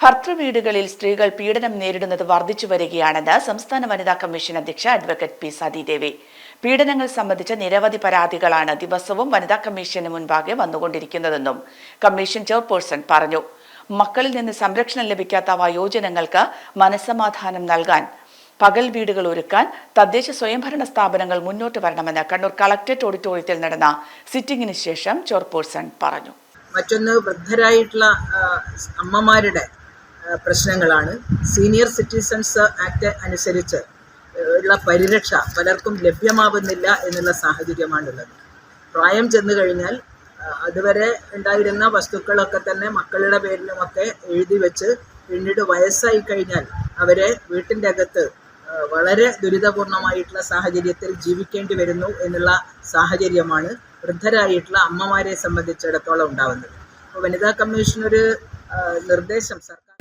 ഭർത്തൃവീടുകളിൽ സ്ത്രീകൾ പീഡനം നേരിടുന്നത് വർദ്ധിച്ചു വരികയാണെന്ന് സംസ്ഥാന വനിതാ കമ്മീഷൻ അധ്യക്ഷ അഡ്വക്കേറ്റ് പി സതീദേവി. പീഡനങ്ങൾ സംബന്ധിച്ച നിരവധി പരാതികളാണ് ദിവസവും വനിതാ കമ്മീഷന് മുൻപാകെ വന്നുകൊണ്ടിരിക്കുന്നതെന്നും കമ്മീഷൻ ചെയർപേഴ്സൺ പറഞ്ഞു. മക്കളിൽ നിന്ന് സംരക്ഷണം ലഭിക്കാത്ത വയോജനങ്ങൾക്ക് മനസ്സമാധാനം നൽകാൻ പകൽ വീടുകൾ ഒരുക്കാൻ തദ്ദേശ സ്വയംഭരണ സ്ഥാപനങ്ങൾ മുന്നോട്ട് വരണമെന്ന് കണ്ണൂർ കളക്ടറേറ്റ് ഓഡിറ്റോറിയത്തിൽ നടന്ന സിറ്റിംഗിന് ശേഷം ചെയർപേഴ്സൺ പറഞ്ഞു. മറ്റൊന്ന് വൃദ്ധരായിട്ടുള്ള അമ്മമാരുടെ പ്രശ്നങ്ങളാണ്. സീനിയർ സിറ്റിസൺസ് ആക്ട് അനുസരിച്ച് ഉള്ള പരിരക്ഷ പലർക്കും ലഭ്യമാവുന്നില്ല എന്നുള്ള സാഹചര്യമാണുള്ളത്. പ്രായം ചെന്നു കഴിഞ്ഞാൽ അതുവരെ ഉണ്ടായിരുന്ന വസ്തുക്കളൊക്കെ തന്നെ മക്കളുടെ പേരിലുമൊക്കെ എഴുതി വെച്ച് പിന്നീട് വയസ്സായി കഴിഞ്ഞാൽ അവരെ വീട്ടിന്റെ അകത്ത് വളരെ ദുരിതപൂർണമായിട്ടുള്ള സാഹചര്യത്തിൽ ജീവിക്കേണ്ടി വരുന്നു എന്നുള്ള സാഹചര്യമാണ് വൃദ്ധരായിട്ടുള്ള അമ്മമാരെ സംബന്ധിച്ചിടത്തോളം ഉണ്ടാവുന്നത്. അപ്പോൾ വനിതാ കമ്മീഷൻ ഒരു നിർദ്ദേശം സർക്കാർ